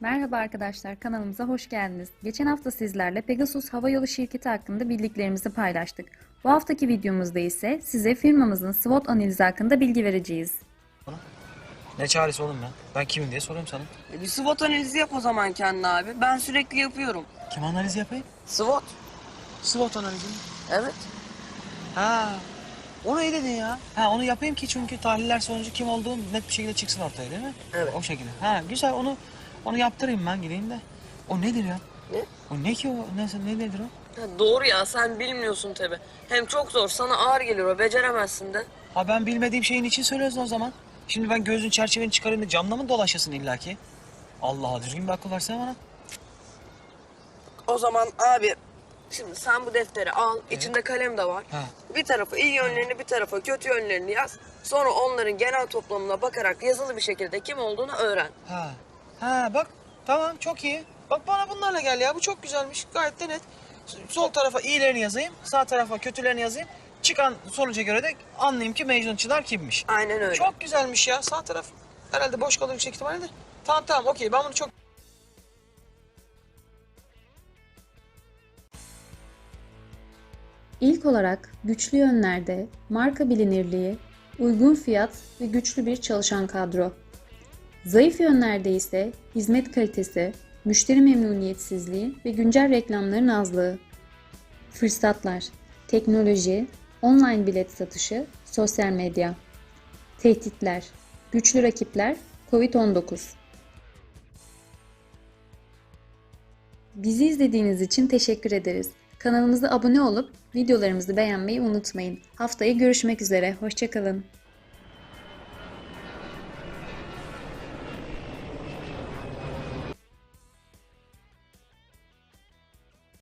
Merhaba arkadaşlar, kanalımıza hoş geldiniz. Geçen hafta sizlerle Pegasus Havayolu Şirketi hakkında bildiklerimizi paylaştık. Bu haftaki videomuzda ise size firmamızın SWOT analizi hakkında bilgi vereceğiz. Ne çaresi oğlum ben? Ben kimim diye soruyorum sana. E bir SWOT analizi yap o zaman kendine abi. Ben sürekli yapıyorum. Kim analizi yapayım? SWOT. SWOT analizi mi? Evet. Ha. Onu iyi dedin ya. Ha onu yapayım ki çünkü tahliller sonucu kim olduğum net bir şekilde çıksın ortaya değil mi? Evet. O şekilde. Ha güzel onu onu yaptırayım ben gideyim de. O nedir ya? Ne? O ne ki o? Ne, ne nedir o? Ha, doğru ya sen bilmiyorsun tabi. Hem çok zor sana ağır gelir o beceremezsin de. Ha ben bilmediğim şeyin için söylüyorsun o zaman. Şimdi ben gözün çerçeveni çıkarayım da camla mı dolaşasın illaki? Allah Allah düzgün bir akıl versene bana. O zaman abi şimdi sen bu defteri al. içinde kalem de var. Ha. Bir tarafa iyi yönlerini bir tarafa kötü yönlerini yaz. Sonra onların genel toplamına bakarak yazılı bir şekilde kim olduğunu öğren. Ha. Ha bak tamam çok iyi. Bak bana bunlarla gel ya bu çok güzelmiş gayet de net. Sol tarafa iyilerini yazayım sağ tarafa kötülerini yazayım. Çıkan sonuca göre de anlayayım ki Mecnun Çınar kimmiş. Aynen öyle. Çok güzelmiş ya sağ taraf. Herhalde boş kalır yüksek ihtimalle de. Tamam tamam okey ben bunu çok... İlk olarak güçlü yönlerde marka bilinirliği, uygun fiyat ve güçlü bir çalışan kadro. Zayıf yönlerde ise hizmet kalitesi, müşteri memnuniyetsizliği ve güncel reklamların azlığı. Fırsatlar, teknoloji, online bilet satışı, sosyal medya. Tehditler, güçlü rakipler, Covid-19. Bizi izlediğiniz için teşekkür ederiz. Kanalımıza abone olup videolarımızı beğenmeyi unutmayın. Haftaya görüşmek üzere. Hoşçakalın.